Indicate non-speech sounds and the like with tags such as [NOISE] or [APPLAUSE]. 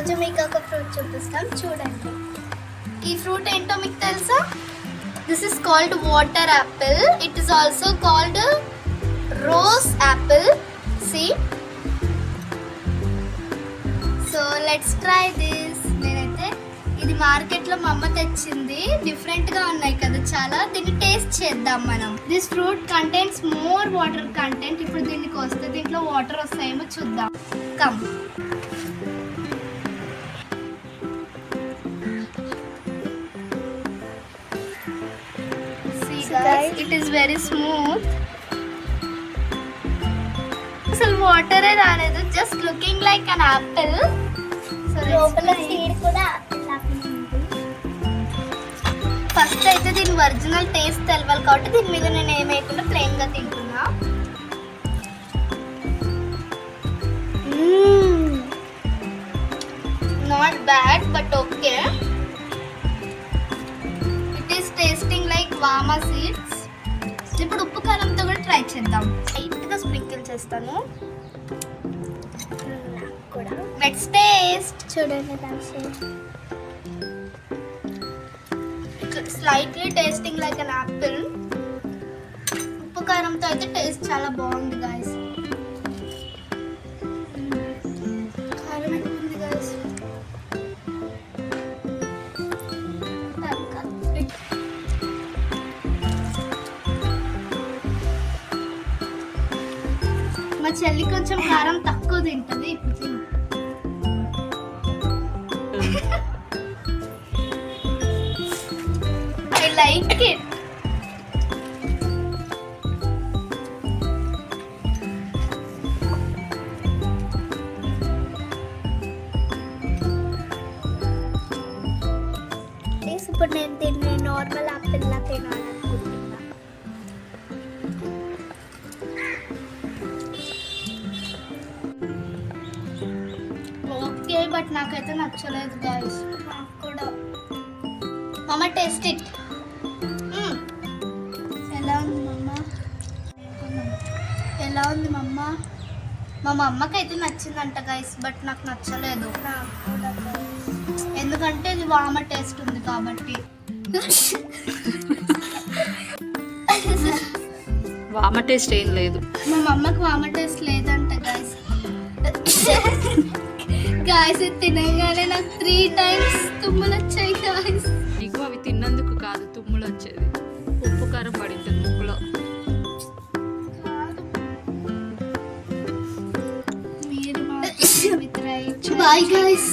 ఈరోజు మీకు ఒక ఫ్రూట్ చూపిస్తాం. చూడండి. ఈ ఫ్రూట్ ఏంటో మీకు తెలుసా? This is called water apple it is also called rose apple see so let's try this నేనైతే ఇది మార్కెట్లో మా అమ్మ తెచ్చింది. డిఫరెంట్గా ఉన్నాయి కదా చాలా. దీన్ని టేస్ట్ చేద్దాం మనం. This fruit contents more water content ఇప్పుడు దీనికి వస్తే దీంట్లో వాటర్ వస్తాయేమో చూద్దాం. Come it is very smooth అసలు వాటరే రాలేదు just looking like an apple లోపల సీడ్ కూడా ఫస్ట్ అయితే దీని ఒరిజినల్ టేస్ట్ తెలవాలి కాబట్టి దీని మీద నేను ఏం వేయకుండా ప్లెయిన్గా తింటున్నా నాట్ బ్యాడ్ బట్ ఓకే వామా సీడ్స్. ఇప్పుడు ఉప్పు కారంతో కూడా ట్రై చేద్దాం. లైట్గా స్ప్రింకిల్ చేస్తాను. కూడా. లెట్స్ టేస్ట్ చూడండి slightly tasting like an apple ఉప్పు కారంతో అయితే టేస్ట్ చాలా బాగుంది గాయస్ మా చెల్లి కొంచెం కారం తక్కువ తింటది ఇప్పుడు తిను I like it. ఇప్పుడు నేను తినే నార్మల్ ఆపిల్లా తినాలనుకుంటున్నాను బట్ నాకైతే నచ్చలేదు గాయస్ నాకు కూడా. మమ్మ టేస్ట్ ఇట్ ఎలా ఉంది మమ్మ ఎలా ఉంది మమ్మ మా మమ్మకి అయితే నచ్చిందంట గైస్ బట్ నాకు నచ్చలేదు. ఎందుకంటే ఇది వామ టేస్ట్ ఉంది కాబట్టి. వామ టేస్ట్ ఏం లేదు. మా మమ్మకి వామ టేస్ట్ లేదంట గాయస్ [LAUGHS] గాయస్ ఇది తినగానే నాకు త్రీ టైమ్స్ తుమ్ములు వచ్చాయి గాయస్ నీకు అవి తిన్నందుకు కాదు తుమ్ములు వచ్చేది. ఉప్పు కారం పడింది ముక్కులో. Bye guys